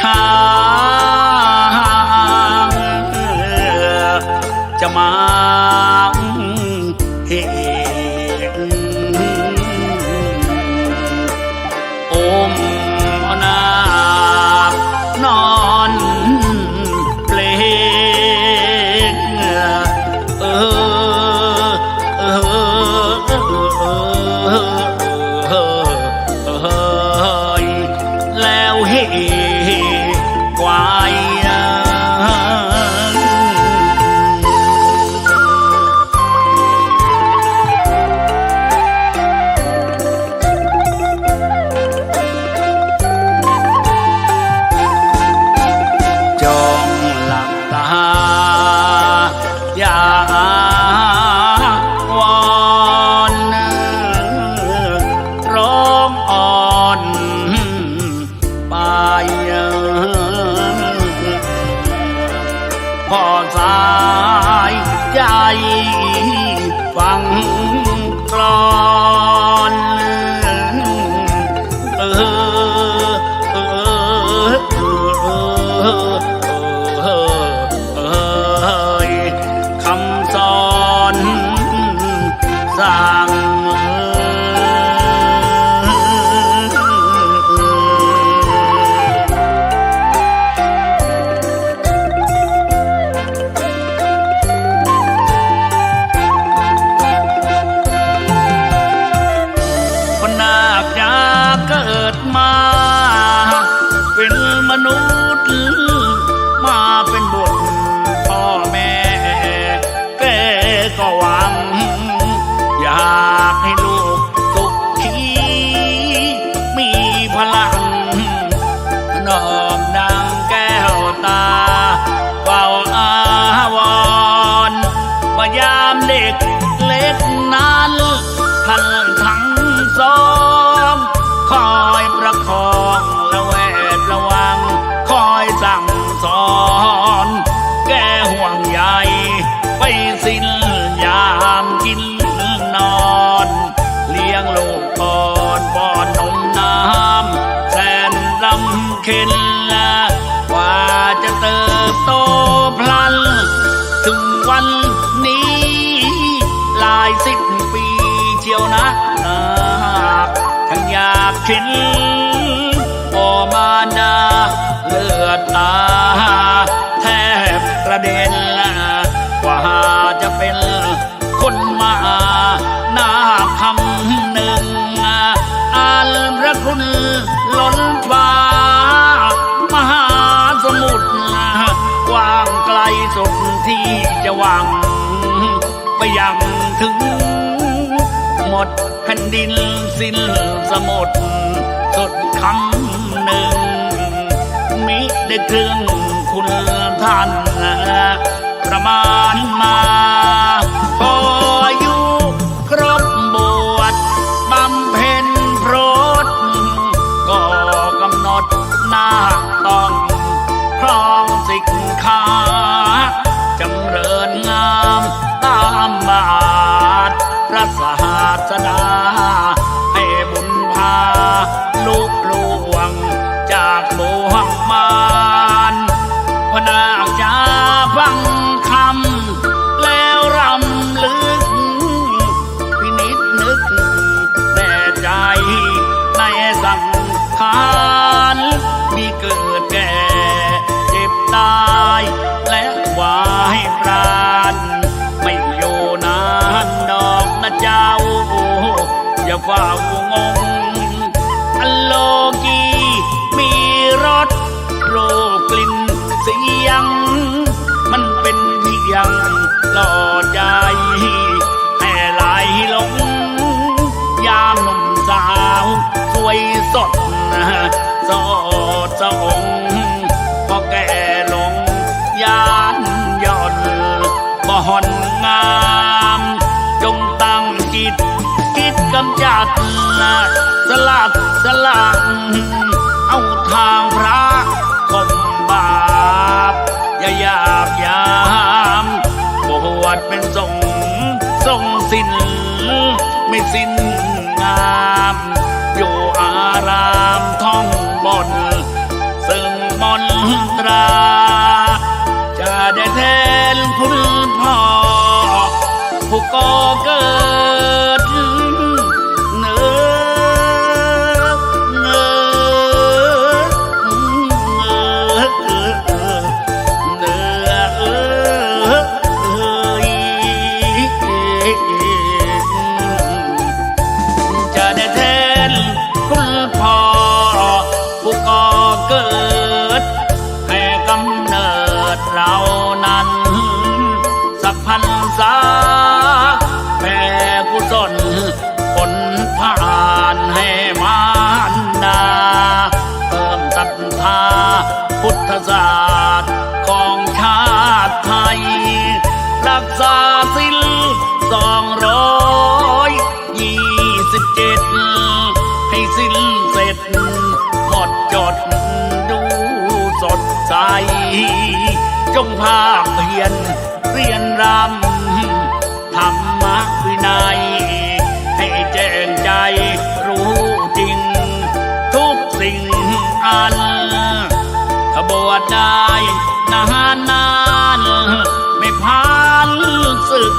ทางจะมา พรสายใจฟัง ยวนะนักทั้งอยากกินออมานาเลือดตา แทบกระเด็นละกว่าจะเป็นคนมาหน้าคำหนึ่งอันระคุณล้นฟ้ามหาสมุทรกว้างไกลสุดที่จะหวัง ไปยังถึง หมดแผ่นดินสิ้นสมุดสุดคำหนึ่ง มิได้ถึงคุณท่านประมาณมา สดสองพอแก่ลงยานย่อนบ่หอนงาม จงตั้งจิต คิดกำจัดสลัดสลังเอาทางพระคมบาปอย่าหยาบยามบวชเป็นสงสงสิ้นไม่สิ้น นตรา จะได้แทนคุณพ่อ ผู้ก่อเกิดเนื้อเนื้อเนื้อเอยจะได้แทนคุณพ่อ จงภาคเพียนเรียนรำธรรมะวินัย ให้แจ้งใจรู้จริง ทุกสิ่งอัน ขบวชได้นานนานไม่พานศึก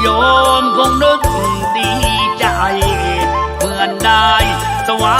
โยมคงนึกดีใจ เหมือนได้สวรรค์